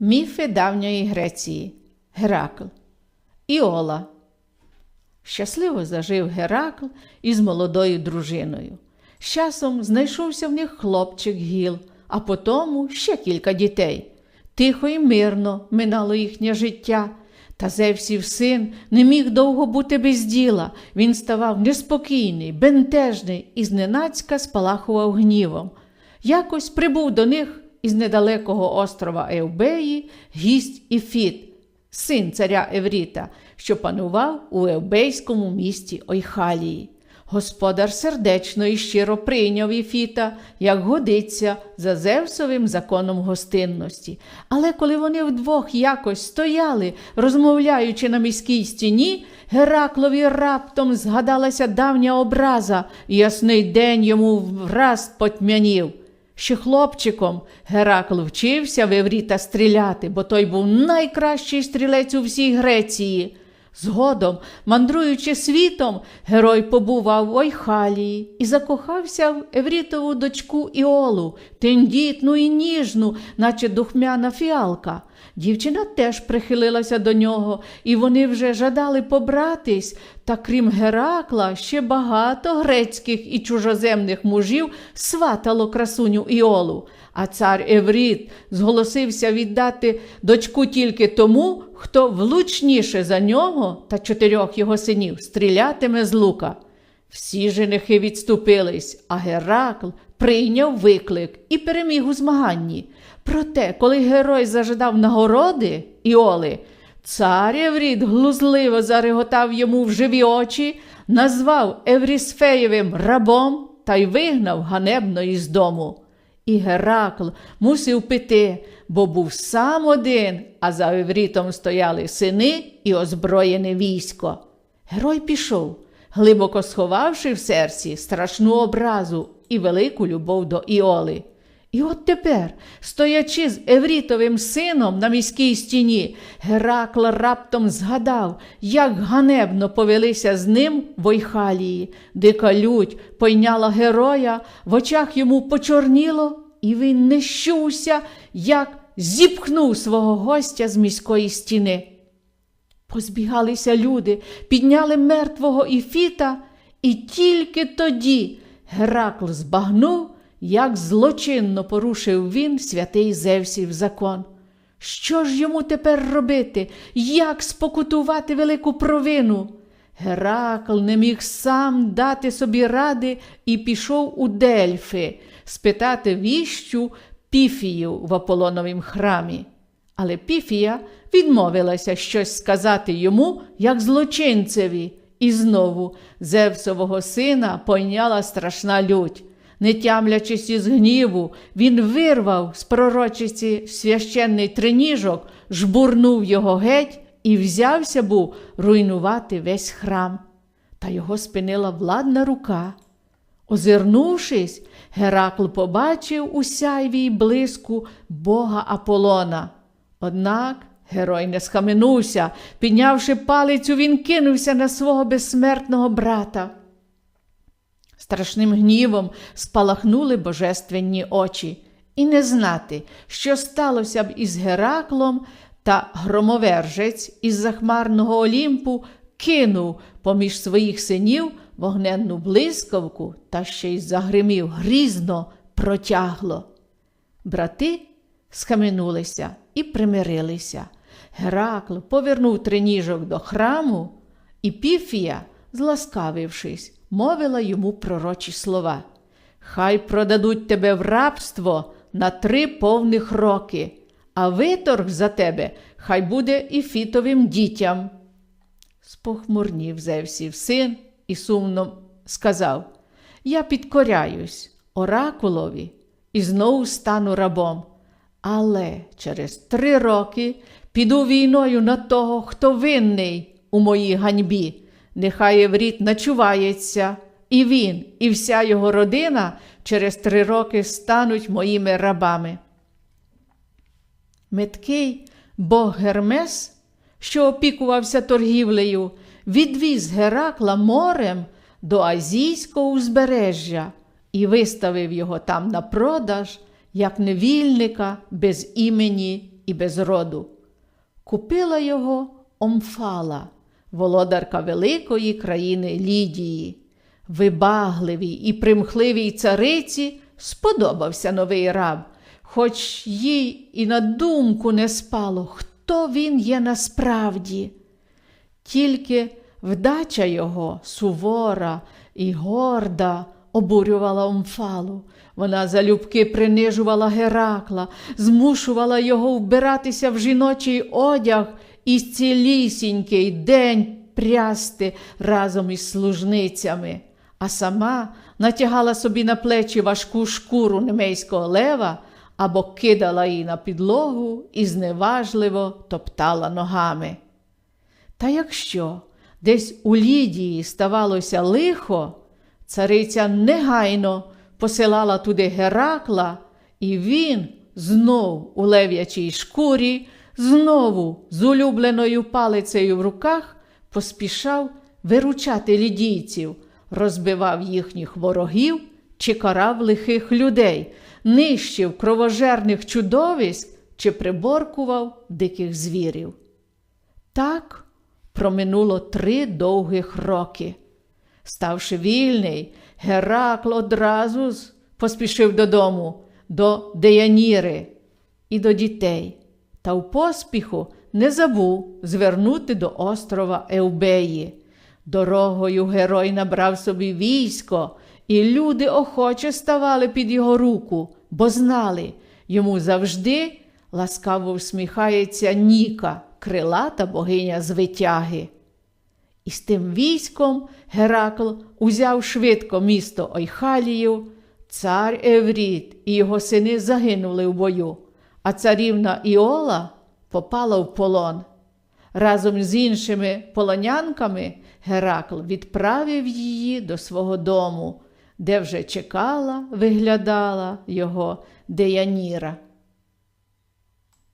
Міфи давньої Греції. Геракл. Іола. Щасливо зажив Геракл із молодою дружиною. З часом знайшовся в них хлопчик гіл, а потому ще кілька дітей. Тихо і мирно минало їхнє життя. Та Зевсів син не міг довго бути без діла. Він ставав неспокійний, бентежний і зненацька спалахував гнівом. Якось прибув до них із недалекого острова Евбеї гість Іфіт, син царя Евріта, що панував у Евбейському місті Ойхалії. Господар сердечно і щиро прийняв Іфіта, як годиться, за Зевсовим законом гостинності. Але коли вони вдвох якось стояли, розмовляючи на міській стіні, Гераклові раптом згадалася давня образа, ясний день йому враз потьмянів. Ще хлопчиком Геракл вчився в Евріта стріляти, бо той був найкращий стрілець у всій Греції. Згодом, мандруючи світом, герой побував в Ойхалії і закохався в Еврітову дочку Іолу, тендітну і ніжну, наче духмяна фіалка. Дівчина теж прихилилася до нього, і вони вже жадали побратись, та крім Геракла, ще багато грецьких і чужоземних мужів сватало красуню Іолу. А цар Евріт зголосився віддати дочку тільки тому, хто влучніше за нього та чотирьох його синів стрілятиме з лука. Всі женихи відступились, а Геракл прийняв виклик і переміг у змаганні. Проте, коли герой зажадав нагороди Іоли, цар Евріт глузливо зареготав йому в живі очі, назвав Еврісфеєвим рабом та й вигнав ганебно із дому. І Геракл мусив піти, бо був сам один, а за Еврітом стояли сини і озброєне військо. Герой пішов, глибоко сховавши в серці страшну образу і велику любов до Іоли. І от тепер, стоячи з Еврітовим сином на міській стіні, Геракл раптом згадав, як ганебно повелися з ним в Ойхалії. Дика лють пойняла героя, в очах йому почорніло, і він не щувся, як зіпхнув свого гостя з міської стіни. Позбігалися люди, підняли мертвого Іфіта, і тільки тоді Геракл збагнув, як злочинно порушив він святий Зевсів закон. Що ж йому тепер робити? Як спокутувати велику провину? Геракл не міг сам дати собі ради і пішов у Дельфи спитати віщу Піфію в Аполоновім храмі. Але Піфія відмовилася щось сказати йому, як злочинцеві, і знову Зевсового сина пойняла страшна лють. Не тямлячись із гніву, він вирвав з пророчиці священний триніжок, жбурнув його геть і взявся був руйнувати весь храм. Та його спинила владна рука. Озирнувшись, Геракл побачив у сяйвій блиску бога Аполлона. Однак герой не схаменувся, піднявши палицю, він кинувся на свого безсмертного брата. Страшним гнівом спалахнули божественні очі, і не знати, що сталося б із Гераклом, та громовержець із захмарного Олімпу кинув поміж своїх синів вогненну блискавку та ще й загримів грізно протягло. Брати схаменулися і примирилися. Геракл повернув триніжок до храму, і Піфія, зласкавившись, мовила йому пророчі слова. Хай продадуть тебе в рабство на три повних роки, а виторг за тебе хай буде і фітовим дітям. Спохмурнів Зевсів син і сумно сказав: Я підкоряюсь оракулові і знову стану рабом. Але через три роки піду війною на того, хто винний у моїй ганьбі. Нехай Євріт начувається, і він, і вся його родина через три роки стануть моїми рабами. Меткий бог Гермес, що опікувався торгівлею, відвіз Геракла морем до Азійського узбережжя і виставив його там на продаж, як невільника без імені і без роду. Купила його Омфала, володарка великої країни Лідії. Вибагливій і примхливій цариці сподобався новий раб, хоч їй і на думку не спало, хто він є насправді. Тільки вдача його сувора і горда обурювала Омфалу. Вона залюбки принижувала Геракла, змушувала його вбиратися в жіночий одяг і цілісінький день прясти разом із служницями, а сама натягала собі на плечі важку шкуру немейського лева або кидала її на підлогу і зневажливо топтала ногами. Та якщо десь у Лідії ставалося лихо, цариця негайно посилала туди Геракла, і він знов у лев'ячій шкурі, знову з улюбленою палицею в руках поспішав виручати лідійців, розбивав їхніх ворогів чи карав лихих людей, нищив кровожерних чудовиськ чи приборкував диких звірів. Так проминуло три довгих роки. Ставши вільний, Геракл одразу поспішив додому, до Деяніри і до дітей, та в поспіху не забув звернути до острова Еубеї. Дорогою герой набрав собі військо, і люди охоче ставали під його руку, бо знали, йому завжди ласкаво всміхається Ніка, крилата богиня звитяги. І з тим військом Геракл узяв швидко місто Ойхалію, цар Евріт і його сини загинули в бою, а царівна Іола попала в полон. Разом з іншими полонянками Геракл відправив її до свого дому, де вже чекала, виглядала його Деяніра.